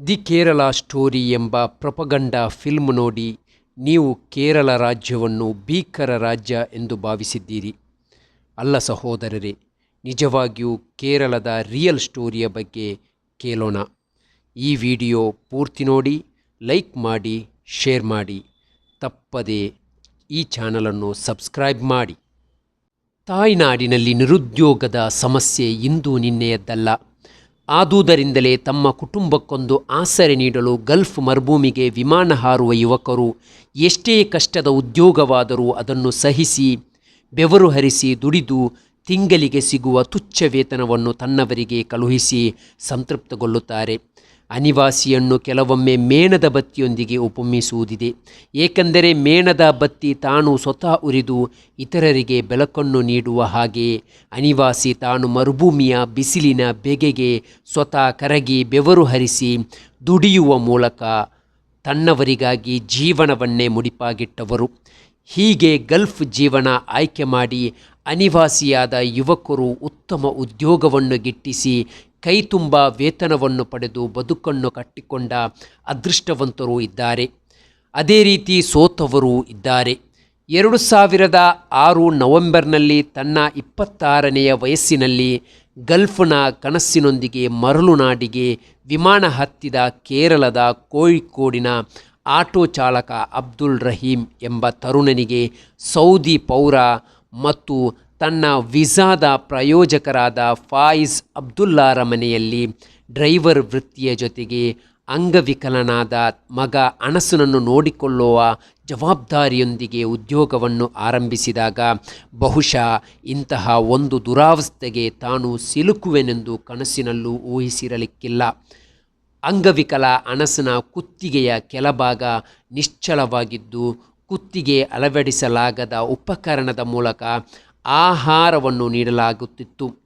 The Kerala story ಎಂಬ ಪ್ರೊಪಗಂಡ film ನೋಡಿ ನೀವು ಕೇರಳ ರಾಜ್ಯವನ್ನು ಭೀಕರ ರಾಜ್ಯ ಎಂದು ಭಾವಿಸಿದ್ದೀರಿ. ಅಲ್ಲ ಸಹೋದರರೇ, ನಿಜವಾಗಿಯೂ ಕೇರಳದ ರಿಯಲ್ ಸ್ಟೋರಿಯ ಬಗ್ಗೆ ಕೇಳೋಣ. ಈ ವಿಡಿಯೋ ಪೂರ್ತಿ ನೋಡಿ, ಲೈಕ್ ಮಾಡಿ, ಶೇರ್ ಮಾಡಿ. ತಪ್ಪದೆ ಈ ಚಾನಲನ್ನು ಸಬ್ಸ್ಕ್ರೈಬ್ ಮಾಡಿ. ತಾಯ್ನಾಡಿನಲ್ಲಿ ನಿರುದ್ಯೋಗದ ಸಮಸ್ಯೆ ಇಂದು ನಿನ್ನೆಯದ್ದಲ್ಲ. ಆದುದರಿಂದಲೇ ತಮ್ಮ ಕುಟುಂಬಕ್ಕೊಂದು ಆಸರೆ ನೀಡಲು ಗಲ್ಫ್ ಮರುಭೂಮಿಗೆ ವಿಮಾನ ಹಾರುವ ಯುವಕರು ಎಷ್ಟೇ ಕಷ್ಟದ ಉದ್ಯೋಗವಾದರೂ ಅದನ್ನು ಸಹಿಸಿ, ಬೆವರು ಹರಿಸಿ ದುಡಿದು ತಿಂಗಳಿಗೆ ಸಿಗುವ ತುಚ್ಛ ವೇತನವನ್ನು ತನ್ನವರಿಗೆ ಕಳುಹಿಸಿ ಸಂತೃಪ್ತಗೊಳ್ಳುತ್ತಾರೆ. ಅನಿವಾಸಿಯನ್ನು ಕೆಲವೊಮ್ಮೆ ಮೇಣದ ಬತ್ತಿಯೊಂದಿಗೆ ಉಪಮಿಸುವುದಿದೆ. ಏಕೆಂದರೆ ಮೇಣದ ಬತ್ತಿ ತಾನು ಸ್ವತಃ ಉರಿದು ಇತರರಿಗೆ ಬೆಳಕನ್ನು ನೀಡುವ ಹಾಗೆ ಅನಿವಾಸಿ ತಾನು ಮರುಭೂಮಿಯ ಬಿಸಿಲಿನ ಬೆಗೆಗೆ ಸ್ವತಃ ಕರಗಿ ಬೆವರು ಹರಿಸಿ ದುಡಿಯುವ ಮೂಲಕ ತನ್ನವರಿಗಾಗಿ ಜೀವನವನ್ನೇ ಮುಡಿಪಾಗಿಟ್ಟವರು. ಹೀಗೆ ಗಲ್ಫ್ ಜೀವನ ಆಯ್ಕೆ ಮಾಡಿ ಅನಿವಾಸಿಯಾದ ಯುವಕರು ಉತ್ತಮ ಉದ್ಯೋಗವನ್ನು ಗಿಟ್ಟಿಸಿ ಕೈ ತುಂಬ ವೇತನವನ್ನು ಪಡೆದು ಬದುಕನ್ನು ಕಟ್ಟಿಕೊಂಡ ಅದೃಷ್ಟವಂತರೂ ಇದ್ದಾರೆ. ಅದೇ ರೀತಿ ಸೋತವರು ಇದ್ದಾರೆ. ಎರಡು ಸಾವಿರದ ಆರು ನವೆಂಬರ್ನಲ್ಲಿ ತನ್ನ ಇಪ್ಪತ್ತಾರನೆಯ ವಯಸ್ಸಿನಲ್ಲಿ ಗಲ್ಫ್ನ ಕನಸಿನೊಂದಿಗೆ ಮರಳುನಾಡಿಗೆ ವಿಮಾನ ಹತ್ತಿದ ಕೇರಳದ ಕೋಳಿಕೋಡಿನ ಆಟೋ ಚಾಲಕ ಅಬ್ದುಲ್ ರಹೀಂ ಎಂಬ ತರುಣನಿಗೆ ಸೌದಿ ಪೌರ ಮತ್ತು ತನ್ನ ವಿಸಾದ ಪ್ರಾಯೋಜಕರಾದ ಫಾಯಿಜ್ ಅಬ್ದುಲ್ಲಾರ ಮನೆಯಲ್ಲಿ ಡ್ರೈವರ್ ವೃತ್ತಿಯ ಜೊತೆಗೆ ಅಂಗವಿಕಲನಾದ ಮಗ ಅನಸನನ್ನು ನೋಡಿಕೊಳ್ಳುವ ಜವಾಬ್ದಾರಿಯೊಂದಿಗೆ ಉದ್ಯೋಗವನ್ನು ಆರಂಭಿಸಿದಾಗ ಬಹುಶಃ ಇಂತಹ ಒಂದು ದುರಾವಸ್ಥೆಗೆ ತಾನು ಸಿಲುಕುವೆನೆಂದು ಕನಸಿನಲ್ಲೂ ಊಹಿಸಿರಲಿಕ್ಕಿಲ್ಲ. ಅಂಗವಿಕಲ ಅನಸನ ಕುತ್ತಿಗೆಯ ಕೆಲಭಾಗ ನಿಶ್ಚಲವಾಗಿದ್ದು, ಕುತ್ತಿಗೆ ಅಳವಡಿಸಲಾಗದ ಉಪಕರಣದ ಮೂಲಕ ಆಹಾರವನ್ನು ನೀಡಲಾಗುತ್ತಿತ್ತು.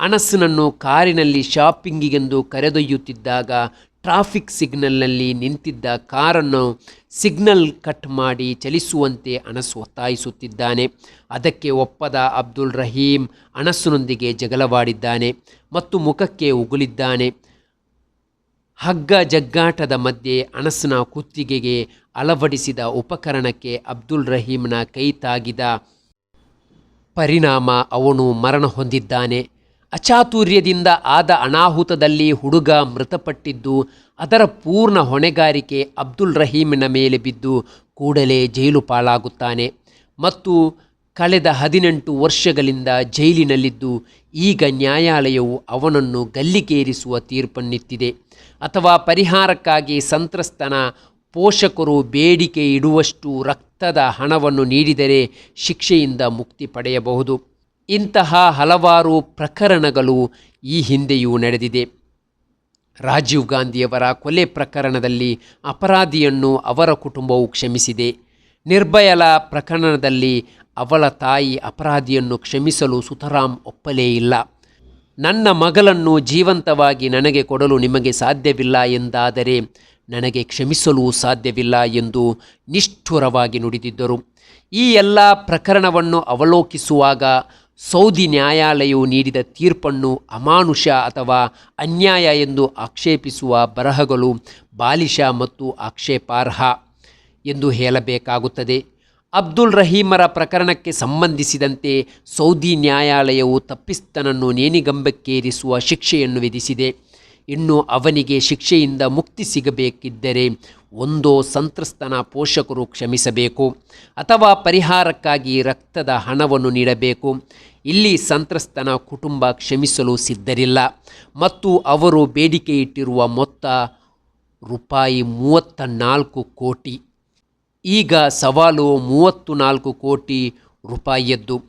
ಅನಸ್ನನ್ನು ಕಾರಿನಲ್ಲಿ ಶಾಪಿಂಗಿಗೆಂದು ಕರೆದೊಯ್ಯುತ್ತಿದ್ದಾಗ ಟ್ರಾಫಿಕ್ ಸಿಗ್ನಲ್ನಲ್ಲಿ ನಿಂತಿದ್ದ ಕಾರನ್ನು ಸಿಗ್ನಲ್ ಕಟ್ ಮಾಡಿ ಚಲಿಸುವಂತೆ ಅನಸ್ ಒತ್ತಾಯಿಸುತ್ತಿದ್ದಾನೆ. ಅದಕ್ಕೆ ಒಪ್ಪದ ಅಬ್ದುಲ್ ರಹೀಂ ಅನಸ್ಸಿನೊಂದಿಗೆ ಜಗಳವಾಡಿದ್ದಾನೆ ಮತ್ತು ಮುಖಕ್ಕೆ ಉಗುಳಿದ್ದಾನೆ. ಹಗ್ಗ ಜಗ್ಗಾಟದ ಮಧ್ಯೆ ಅನಸ್ನ ಕುತ್ತಿಗೆಗೆ ಅಳವಡಿಸಿದ ಉಪಕರಣಕ್ಕೆ ಅಬ್ದುಲ್ ರಹೀಮ್ನ ಕೈ ತಾಗಿದ ಪರಿಣಾಮ ಅವನು ಮರಣ ಹೊಂದಿದ್ದಾನೆ. ಅಚಾತುರ್ಯದಿಂದ ಆದ ಅನಾಹುತದಲ್ಲಿ ಹುಡುಗ ಮೃತಪಟ್ಟಿದ್ದು, ಅದರ ಪೂರ್ಣ ಹೊಣೆಗಾರಿಕೆ ಅಬ್ದುಲ್ ರಹೀಮಿನ ಮೇಲೆ ಬಿದ್ದು ಕೂಡಲೇ ಜೈಲು ಪಾಲಾಗುತ್ತಾನೆ ಮತ್ತು ಕಳೆದ ಹದಿನೆಂಟು ವರ್ಷಗಳಿಂದ ಜೈಲಿನಲ್ಲಿದ್ದು, ಈಗ ನ್ಯಾಯಾಲಯವು ಅವನನ್ನು ಗಲ್ಲಿಗೇರಿಸುವ ತೀರ್ಪನ್ನಿತ್ತಿದೆ. ಅಥವಾ ಪರಿಹಾರಕ್ಕಾಗಿ ಸಂತ್ರಸ್ತನ ಪೋಷಕರು ಬೇಡಿಕೆ ಇಡುವಷ್ಟು ರಕ್ತದ ಹಣವನ್ನು ನೀಡಿದರೆ ಶಿಕ್ಷೆಯಿಂದ ಮುಕ್ತಿ ಪಡೆಯಬಹುದು. ಇಂತಹ ಹಲವಾರು ಪ್ರಕರಣಗಳು ಈ ಹಿಂದೆಯೂ ನಡೆದಿದೆ. ರಾಜೀವ್ ಗಾಂಧಿಯವರ ಕೊಲೆ ಪ್ರಕರಣದಲ್ಲಿ ಅಪರಾಧಿಯನ್ನು ಅವರ ಕುಟುಂಬವು ಕ್ಷಮಿಸಿದೆ. ನಿರ್ಭಯಲ ಪ್ರಕರಣದಲ್ಲಿ ಅವಳ ತಾಯಿ ಅಪರಾಧಿಯನ್ನು ಕ್ಷಮಿಸಲು ಸುತರಾಮ್ ಒಪ್ಪಲೇ ಇಲ್ಲ. ನನ್ನ ಮಗಳನ್ನು ಜೀವಂತವಾಗಿ ನನಗೆ ಕೊಡಲು ನಿಮಗೆ ಸಾಧ್ಯವಿಲ್ಲ ಎಂದಾದರೆ ನನಗೆ ಕ್ಷಮಿಸಲು ಸಾಧ್ಯವಿಲ್ಲ ಎಂದು ನಿಷ್ಠುರವಾಗಿ ನುಡಿದಿದ್ದರು. ಈ ಎಲ್ಲ ಪ್ರಕರಣವನ್ನು ಅವಲೋಕಿಸುವಾಗ ಸೌದಿ ನ್ಯಾಯಾಲಯವು ನೀಡಿದ ತೀರ್ಪನ್ನು ಅಮಾನುಷ ಅಥವಾ ಅನ್ಯಾಯ ಎಂದು ಆಕ್ಷೇಪಿಸುವ ಬರಹಗಳು ಬಾಲಿಷ ಮತ್ತು ಆಕ್ಷೇಪಾರ್ಹ ಎಂದು ಹೇಳಬೇಕಾಗುತ್ತದೆ. ಅಬ್ದುಲ್ ರಹೀಮರ ಪ್ರಕರಣಕ್ಕೆ ಸಂಬಂಧಿಸಿದಂತೆ ಸೌದಿ ನ್ಯಾಯಾಲಯವು ತಪ್ಪಿಸ್ತನನ್ನು ನೇಣಿಗಂಬಕ್ಕೇರಿಸುವ ಶಿಕ್ಷೆಯನ್ನು ವಿಧಿಸಿದೆ. ಇನ್ನು ಅವನಿಗೆ ಶಿಕ್ಷೆಯಿಂದ ಮುಕ್ತಿ ಸಿಗಬೇಕಿದ್ದರೆ ಒಂದೋ ಸಂತ್ರಸ್ತನ ಪೋಷಕರು ಕ್ಷಮಿಸಬೇಕು ಅಥವಾ ಪರಿಹಾರಕ್ಕಾಗಿ ರಕ್ತದ ಹಣವನ್ನು ನೀಡಬೇಕು. ಇಲ್ಲಿ ಸಂತ್ರಸ್ತನ ಕುಟುಂಬ ಕ್ಷಮಿಸಲು ಸಿದ್ಧರಿಲ್ಲ. ಮತ್ತು ಅವರು ಬೇಡಿಕೆ ಇಟ್ಟಿರುವ ಮೊತ್ತ ರೂಪಾಯಿ ಮೂವತ್ತ ನಾಲ್ಕು ಕೋಟಿ. ಈಗ ಸವಾಲು ಮೂವತ್ತು ನಾಲ್ಕು ಕೋಟಿ ರೂಪಾಯಿಯದ್ದು.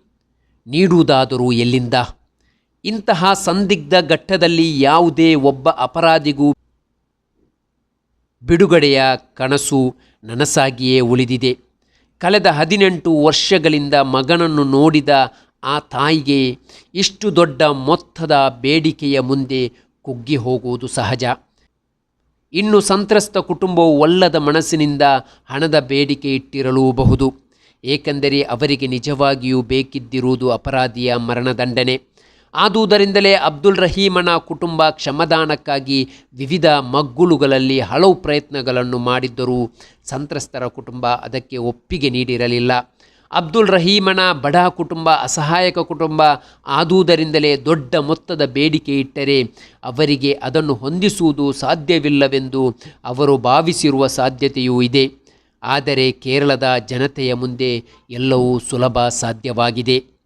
ನೀಡುವುದಾದರೂ ಎಲ್ಲಿಂದ? ಇಂತಹ ಸಂದಿಗ್ಧ ಘಟ್ಟದಲ್ಲಿ ಯಾವುದೇ ಒಬ್ಬ ಅಪರಾಧಿಗೂ ಬಿಡುಗಡೆಯ ಕನಸು ನನಸಾಗಿಯೇ ಉಳಿದಿದೆ. ಕಳೆದ ಹದಿನೆಂಟು ವರ್ಷಗಳಿಂದ ಮಗನನ್ನು ನೋಡಿದ ಆ ತಾಯಿಗೆ ಇಷ್ಟು ದೊಡ್ಡ ಮೊತ್ತದ ಬೇಡಿಕೆಯ ಮುಂದೆ ಕುಗ್ಗಿ ಹೋಗುವುದು ಸಹಜ. ಇನ್ನು ಸಂತ್ರಸ್ತ ಕುಟುಂಬವು ಒಲ್ಲದ ಮನಸ್ಸಿನಿಂದ ಹಣದ ಬೇಡಿಕೆ ಇಟ್ಟಿರಲೂಬಹುದು. ಏಕೆಂದರೆ ಅವರಿಗೆ ನಿಜವಾಗಿಯೂ ಬೇಕಿದ್ದಿರುವುದು ಅಪರಾಧಿಯ ಮರಣದಂಡನೆ. ಆದುದರಿಂದಲೇ ಅಬ್ದುಲ್ ರಹೀಮನ ಕುಟುಂಬ ಕ್ಷಮದಾನಕ್ಕಾಗಿ ವಿವಿಧ ಮಗ್ಗುಲುಗಳಲ್ಲಿ ಹಲವು ಪ್ರಯತ್ನಗಳನ್ನು ಮಾಡಿದ್ದರೂ ಸಂತ್ರಸ್ತರ ಕುಟುಂಬ ಅದಕ್ಕೆ ಒಪ್ಪಿಗೆ ನೀಡಿರಲಿಲ್ಲ. ಅಬ್ದುಲ್ ರಹೀಮನ ಬಡ ಕುಟುಂಬ, ಅಸಹಾಯಕ ಕುಟುಂಬ ಆದುದರಿಂದಲೇ ದೊಡ್ಡ ಮೊತ್ತದ ಬೇಡಿಕೆ ಇಟ್ಟರೆ ಅವರಿಗೆ ಅದನ್ನು ಹೊಂದಿಸುವುದು ಸಾಧ್ಯವಿಲ್ಲವೆಂದು ಅವರು ಭಾವಿಸಿರುವ ಸಾಧ್ಯತೆಯೂ ಇದೆ. ಆದರೆ ಕೇರಳದ ಜನತೆಯ ಮುಂದೆ ಎಲ್ಲವೂ ಸುಲಭ ಸಾಧ್ಯವಾಗಿದೆ.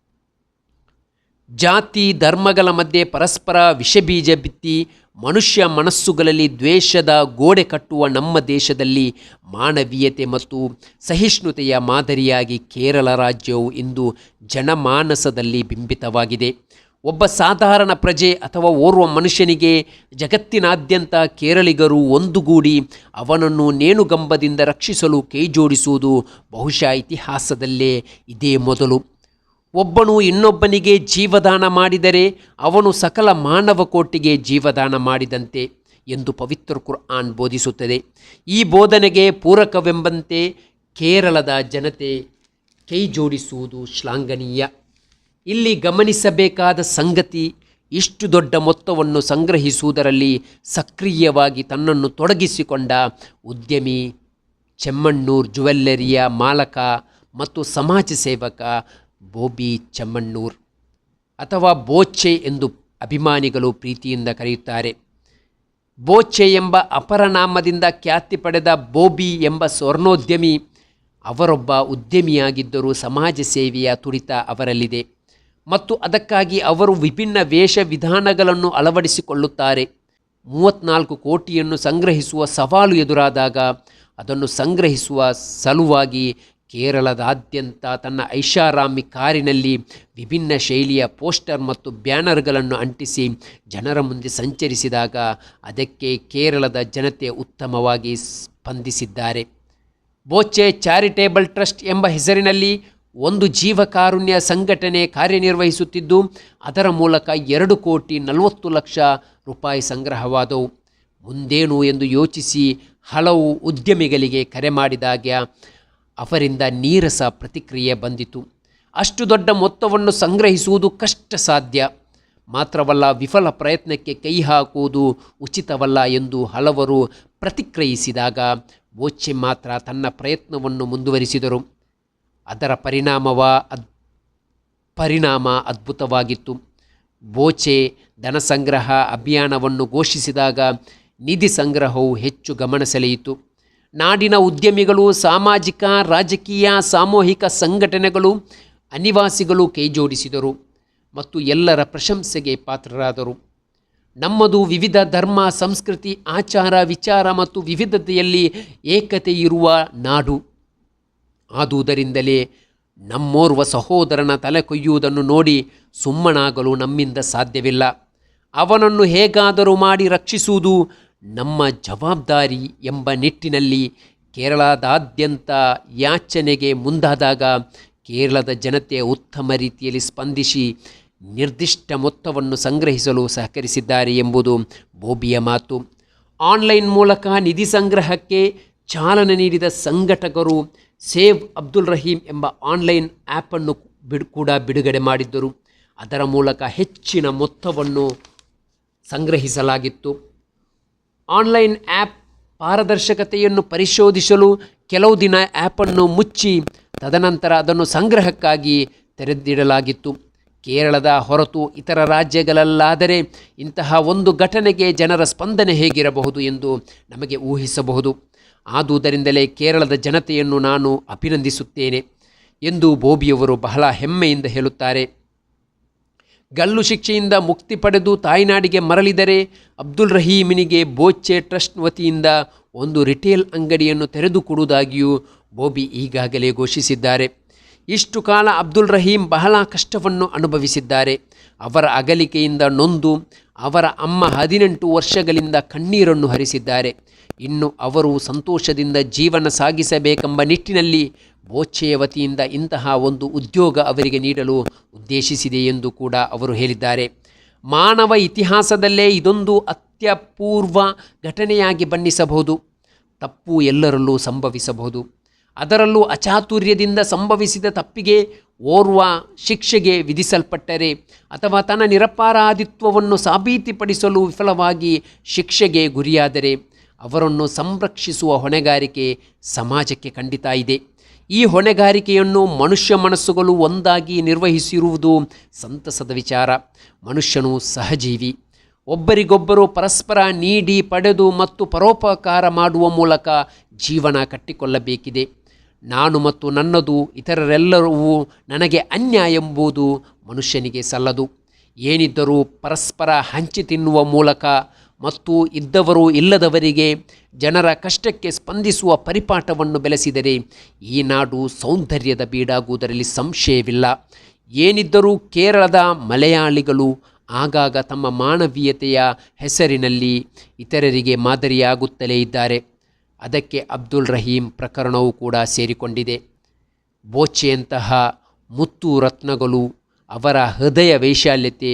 ಜಾತಿ ಧರ್ಮಗಳ ಮಧ್ಯೆ ಪರಸ್ಪರ ವಿಷಬೀಜ ಬಿತ್ತಿ ಮನುಷ್ಯ ಮನಸ್ಸುಗಳಲ್ಲಿ ದ್ವೇಷದ ಗೋಡೆ ಕಟ್ಟುವ ನಮ್ಮ ದೇಶದಲ್ಲಿ ಮಾನವೀಯತೆ ಮತ್ತು ಸಹಿಷ್ಣುತೆಯ ಮಾದರಿಯಾಗಿ ಕೇರಳ ರಾಜ್ಯವು ಇಂದು ಜನಮಾನಸದಲ್ಲಿ ಬಿಂಬಿತವಾಗಿದೆ. ಒಬ್ಬ ಸಾಧಾರಣ ಪ್ರಜೆ ಅಥವಾ ಓರ್ವ ಮನುಷ್ಯನಿಗೆ ಜಗತ್ತಿನಾದ್ಯಂತ ಕೇರಳಿಗರು ಒಂದುಗೂಡಿ ಅವನನ್ನು ನೇಣುಗಂಬದಿಂದ ರಕ್ಷಿಸಲು ಕೈಜೋಡಿಸುವುದು ಬಹುಶಃ ಇತಿಹಾಸದಲ್ಲೇ ಇದೇ ಮೊದಲು. ಒಬ್ಬನು ಇನ್ನೊಬ್ಬನಿಗೆ ಜೀವದಾನ ಮಾಡಿದರೆ ಅವನು ಸಕಲ ಮಾನವ ಕೋಟಿಗೆ ಜೀವದಾನ ಮಾಡಿದಂತೆ ಎಂದು ಪವಿತ್ರ ಕುರ್ಆನ್ ಬೋಧಿಸುತ್ತದೆ. ಈ ಬೋಧನೆಗೆ ಪೂರಕವೆಂಬಂತೆ ಕೇರಳದ ಜನತೆ ಕೈ ಜೋಡಿಸುವುದು ಶ್ಲಾಘನೀಯ. ಇಲ್ಲಿ ಗಮನಿಸಬೇಕಾದ ಸಂಗತಿ ಇಷ್ಟು ದೊಡ್ಡ ಮೊತ್ತವನ್ನು ಸಂಗ್ರಹಿಸುವುದರಲ್ಲಿ ಸಕ್ರಿಯವಾಗಿ ತನ್ನನ್ನು ತೊಡಗಿಸಿಕೊಂಡ ಉದ್ಯಮಿ, ಚೆಮ್ಮಣ್ಣೂರ್ ಜುವೆಲ್ಲರಿಯ ಮಾಲಕ ಮತ್ತು ಸಮಾಜ ಸೇವಕ ಬೋಬಿ ಚಮ್ಮಣ್ಣೂರ್ ಅಥವಾ ಬೋಚೆ ಎಂದು ಅಭಿಮಾನಿಗಳು ಪ್ರೀತಿಯಿಂದ ಕರೆಯುತ್ತಾರೆ. ಬೋಚೆ ಎಂಬ ಅಪರನಾಮದಿಂದ ಖ್ಯಾತಿ ಪಡೆದ ಬೋಬಿ ಎಂಬ ಸ್ವರ್ಣೋದ್ಯಮಿ ಅವರೊಬ್ಬ ಉದ್ಯಮಿಯಾಗಿದ್ದರೂ ಸಮಾಜ ಸೇವೆಯ ತುಡಿತ ಅವರಲ್ಲಿದೆ. ಮತ್ತು ಅದಕ್ಕಾಗಿ ಅವರು ವಿಭಿನ್ನ ವೇಷ ವಿಧಾನಗಳನ್ನು ಅಳವಡಿಸಿಕೊಳ್ಳುತ್ತಾರೆ. ಮೂವತ್ನಾಲ್ಕು ಕೋಟಿಯನ್ನು ಸಂಗ್ರಹಿಸುವ ಸವಾಲು ಎದುರಾದಾಗ ಅದನ್ನು ಸಂಗ್ರಹಿಸುವ ಸಲುವಾಗಿ ಕೇರಳದಾದ್ಯಂತ ತನ್ನ ಐಷಾರಾಮಿ ಕಾರಿನಲ್ಲಿ ವಿಭಿನ್ನ ಶೈಲಿಯ ಪೋಸ್ಟರ್ ಮತ್ತು ಬ್ಯಾನರ್ಗಳನ್ನು ಅಂಟಿಸಿ ಜನರ ಮುಂದೆ ಸಂಚರಿಸಿದಾಗ ಅದಕ್ಕೆ ಕೇರಳದ ಜನತೆ ಉತ್ತಮವಾಗಿ ಸ್ಪಂದಿಸಿದ್ದಾರೆ. ಬೋಚೆ ಚಾರಿಟೇಬಲ್ ಟ್ರಸ್ಟ್ ಎಂಬ ಹೆಸರಿನಲ್ಲಿ ಒಂದು ಜೀವಕಾರುಣ್ಯ ಸಂಘಟನೆ ಕಾರ್ಯನಿರ್ವಹಿಸುತ್ತಿದ್ದು, ಅದರ ಮೂಲಕ ಎರಡು ಕೋಟಿ ನಲವತ್ತು ಲಕ್ಷ ರೂಪಾಯಿ ಸಂಗ್ರಹವಾದವು. ಮುಂದೇನು ಎಂದು ಯೋಚಿಸಿ ಹಲವು ಉದ್ಯಮಿಗಳಿಗೆ ಕರೆ ಮಾಡಿದಾಗ ಅವರಿಂದ ನೀರಸ ಪ್ರತಿಕ್ರಿಯೆ ಬಂದಿತು. ಅಷ್ಟು ದೊಡ್ಡ ಮೊತ್ತವನ್ನು ಸಂಗ್ರಹಿಸುವುದು ಕಷ್ಟ ಸಾಧ್ಯ ಮಾತ್ರವಲ್ಲ ವಿಫಲ ಪ್ರಯತ್ನಕ್ಕೆ ಕೈ ಹಾಕುವುದು ಉಚಿತವಲ್ಲ ಎಂದು ಹಲವರು ಪ್ರತಿಕ್ರಿಯಿಸಿದಾಗ ಬೋಚೆ ಮಾತ್ರ ತನ್ನ ಪ್ರಯತ್ನವನ್ನು ಮುಂದುವರಿಸಿದರು. ಅದರ ಪರಿಣಾಮವ ಅದ್, ಪರಿಣಾಮ ಅದ್ಭುತವಾಗಿತ್ತು. ಬೋಚೆ ಧನ ಸಂಗ್ರಹ ಅಭಿಯಾನವನ್ನು ಘೋಷಿಸಿದಾಗ ನಿಧಿ ಸಂಗ್ರಹವು ಹೆಚ್ಚು ಗಮನ ಸೆಳೆಯಿತು. ನಾಡಿನ ಉದ್ಯಮಿಗಳು, ಸಾಮಾಜಿಕ, ರಾಜಕೀಯ, ಸಾಮೂಹಿಕ ಸಂಘಟನೆಗಳು, ಅನಿವಾಸಿಗಳು ಕೈಜೋಡಿಸಿದರು ಮತ್ತು ಎಲ್ಲರ ಪ್ರಶಂಸೆಗೆ ಪಾತ್ರರಾದರು. ನಮ್ಮದು ವಿವಿಧ ಧರ್ಮ, ಸಂಸ್ಕೃತಿ, ಆಚಾರ, ವಿಚಾರ ಮತ್ತು ವಿವಿಧತೆಯಲ್ಲಿ ಏಕತೆ ಇರುವ ನಾಡು. ಆದುದರಿಂದಲೇ ನಮ್ಮೋರ್ವ ಸಹೋದರನ ತಲೆ ಕೊಯ್ಯುವುದನ್ನು ನೋಡಿ ಸುಮ್ಮನಾಗಲು ನಮ್ಮಿಂದ ಸಾಧ್ಯವಿಲ್ಲ. ಅವನನ್ನು ಹೇಗಾದರೂ ಮಾಡಿ ರಕ್ಷಿಸುವುದು ನಮ್ಮ ಜವಾಬ್ದಾರಿ ಎಂಬ ನಿಟ್ಟಿನಲ್ಲಿ ಕೇರಳದಾದ್ಯಂತ ಯಾಚನೆಗೆ ಮುಂದಾದಾಗ ಕೇರಳದ ಜನತೆ ಉತ್ತಮ ರೀತಿಯಲ್ಲಿ ಸ್ಪಂದಿಸಿ ನಿರ್ದಿಷ್ಟ ಮೊತ್ತವನ್ನು ಸಂಗ್ರಹಿಸಲು ಸಹಕರಿಸಿದ್ದಾರೆ ಎಂಬುದು ಬೋಬಿಯ ಮಾತು. ಆನ್ಲೈನ್ ಮೂಲಕ ನಿಧಿ ಸಂಗ್ರಹಕ್ಕೆ ಚಾಲನೆ ನೀಡಿದ ಸಂಘಟಕರು ಸೇವ್ ಅಬ್ದುಲ್ ರಹೀಂ ಎಂಬ ಆನ್ಲೈನ್ ಆ್ಯಪನ್ನು ಬಿಡ್, ಕೂಡ ಬಿಡುಗಡೆ ಮಾಡಿದ್ದರು. ಅದರ ಮೂಲಕ ಹೆಚ್ಚಿನ ಮೊತ್ತವನ್ನು ಸಂಗ್ರಹಿಸಲಾಗಿತ್ತು. ಆನ್ಲೈನ್ ಆ್ಯಪ್ ಪಾರದರ್ಶಕತೆಯನ್ನು ಪರಿಶೋಧಿಸಲು ಕೆಲವು ದಿನ ಆ್ಯಪನ್ನು ಮುಚ್ಚಿ, ತದನಂತರ ಅದನ್ನು ಸಂಗ್ರಹಕ್ಕಾಗಿ ತೆರೆದಿಡಲಾಗಿತ್ತು. ಕೇರಳದ ಹೊರತು ಇತರ ರಾಜ್ಯಗಳಲ್ಲಾದರೆ ಇಂತಹ ಒಂದು ಘಟನೆಗೆ ಜನರ ಸ್ಪಂದನೆ ಹೇಗಿರಬಹುದು ಎಂದು ನಮಗೆ ಊಹಿಸಬಹುದು. ಆದುದರಿಂದಲೇ ಕೇರಳದ ಜನತೆಯನ್ನು ನಾನು ಅಭಿನಂದಿಸುತ್ತೇನೆ ಎಂದು ಬೋಬಿಯವರು ಬಹಳ ಹೆಮ್ಮೆಯಿಂದ ಹೇಳುತ್ತಾರೆ. ಗಲ್ಲು ಶಿಕ್ಷೆಯಿಂದ ಮುಕ್ತಿ ಪಡೆದು ತಾಯ್ನಾಡಿಗೆ ಮರಳಿದರೆ ಅಬ್ದುಲ್ ರಹೀಮಿನಿಗೆ ಬೋಚೆ ಟ್ರಸ್ಟ್ ವತಿಯಿಂದ ಒಂದು ರಿಟೇಲ್ ಅಂಗಡಿಯನ್ನು ತೆರೆದುಕೊಡುವುದಾಗಿಯೂ ಬೋಬಿ ಈಗಾಗಲೇ ಘೋಷಿಸಿದ್ದಾರೆ. ಇಷ್ಟು ಕಾಲ ಅಬ್ದುಲ್ ರಹೀಂ ಬಹಳ ಕಷ್ಟವನ್ನು ಅನುಭವಿಸಿದ್ದಾರೆ. ಅವರ ಅಗಲಿಕೆಯಿಂದ ನೊಂದು ಅವರ ಅಮ್ಮ ಹದಿನೆಂಟು ವರ್ಷಗಳಿಂದ ಕಣ್ಣೀರನ್ನು ಹರಿಸಿದ್ದಾರೆ. ಇನ್ನು ಅವರು ಸಂತೋಷದಿಂದ ಜೀವನ ಸಾಗಿಸಬೇಕೆಂಬ ನಿಟ್ಟಿನಲ್ಲಿ ಬೋಚೆಯ ವತಿಯಿಂದ ಇಂತಹ ಒಂದು ಉದ್ಯೋಗ ಅವರಿಗೆ ನೀಡಲು ಉದ್ದೇಶಿಸಿದೆ ಎಂದು ಕೂಡ ಅವರು ಹೇಳಿದ್ದಾರೆ. ಮಾನವ ಇತಿಹಾಸದಲ್ಲೇ ಇದೊಂದು ಅತ್ಯಪೂರ್ವ ಘಟನೆಯಾಗಿ ಬಣ್ಣಿಸಬಹುದು. ತಪ್ಪು ಎಲ್ಲರಲ್ಲೂ ಸಂಭವಿಸಬಹುದು. ಅದರಲ್ಲೂ ಅಚಾತುರ್ಯದಿಂದ ಸಂಭವಿಸಿದ ತಪ್ಪಿಗೆ ಓರ್ವ ಶಿಕ್ಷೆಗೆ ವಿಧಿಸಲ್ಪಟ್ಟರೆ ಅಥವಾ ತನ್ನ ನಿರಪರಾಧಿತ್ವವನ್ನು ಸಾಬೀತಿಪಡಿಸಲು ವಿಫಲವಾಗಿ ಶಿಕ್ಷೆಗೆ ಗುರಿಯಾದರೆ ಅವರನ್ನು ಸಂರಕ್ಷಿಸುವ ಹೊಣೆಗಾರಿಕೆ ಸಮಾಜಕ್ಕೆ ಖಂಡಿತ ಇದೆ. ಈ ಹೊಣೆಗಾರಿಕೆಯನ್ನು ಮನುಷ್ಯ ಮನಸ್ಸುಗಳು ಒಂದಾಗಿ ನಿರ್ವಹಿಸಿರುವುದು ಸಂತಸದ ವಿಚಾರ. ಮನುಷ್ಯನು ಸಹಜೀವಿ. ಒಬ್ಬರಿಗೊಬ್ಬರು ಪರಸ್ಪರ ನೀಡಿ, ಪಡೆದು ಮತ್ತು ಪರೋಪಕಾರ ಮಾಡುವ ಮೂಲಕ ಜೀವನ ಕಟ್ಟಿಕೊಳ್ಳಬೇಕಿದೆ. ನಾನು ಮತ್ತು ನನ್ನದು ಇತರರೆಲ್ಲರೂ ನನಗೆ ಅನ್ಯಾಯ ಎಂಬುದು ಮನುಷ್ಯನಿಗೆ ಸಲ್ಲದು. ಏನಿದ್ದರೂ ಪರಸ್ಪರ ಹಂಚಿ ತಿನ್ನುವ ಮೂಲಕ ಮತ್ತು ಇದ್ದವರು ಇಲ್ಲದವರಿಗೆ ಜನರ ಕಷ್ಟಕ್ಕೆ ಸ್ಪಂದಿಸುವ ಪರಿಪಾಠವನ್ನು ಬೆಳೆಸಿದರೆ ಈ ನಾಡು ಸೌಂದರ್ಯದ ಬೀಡಾಗುವುದರಲ್ಲಿ ಸಂಶಯವಿಲ್ಲ. ಏನಿದ್ದರೂ ಕೇರಳದ ಮಲಯಾಳಿಗಳು ಆಗಾಗ ತಮ್ಮ ಮಾನವೀಯತೆಯ ಹೆಸರಿನಲ್ಲಿ ಇತರರಿಗೆ ಮಾದರಿಯಾಗುತ್ತಲೇ ಇದ್ದಾರೆ. ಅದಕ್ಕೆ ಅಬ್ದುಲ್ ರಹೀಂ ಪ್ರಕರಣವೂ ಕೂಡ ಸೇರಿಕೊಂಡಿದೆ. ಬೋಚೆಯಂತಹ ಮುತ್ತು ರತ್ನಗಳು ಅವರ ಹೃದಯ ವೈಶಾಲ್ಯತೆ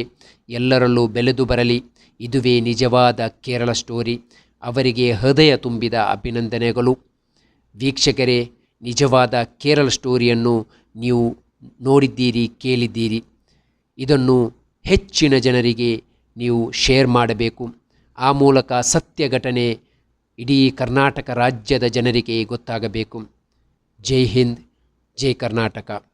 ಎಲ್ಲರಲ್ಲೂ ಬೆಳೆದು ಬರಲಿ. ಇದುವೇ ನಿಜವಾದ ಕೇರಳ ಸ್ಟೋರಿ. ಅವರಿಗೆ ಹೃದಯ ತುಂಬಿದ ಅಭಿನಂದನೆಗಳು. ವೀಕ್ಷಕರೇ, ನಿಜವಾದ ಕೇರಳ ಸ್ಟೋರಿಯನ್ನು ನೀವು ನೋಡಿದ್ದೀರಿ, ಕೇಳಿದ್ದೀರಿ. ಇದನ್ನು ಹೆಚ್ಚಿನ ಜನರಿಗೆ ನೀವು ಶೇರ್ ಮಾಡಬೇಕು. ಆ ಮೂಲಕ ಸತ್ಯ ಘಟನೆ ಇಡೀ ಕರ್ನಾಟಕ ರಾಜ್ಯದ ಜನರಿಗೆ ಗೊತ್ತಾಗಬೇಕು. ಜೈ ಹಿಂದ್, ಜೈ ಕರ್ನಾಟಕ.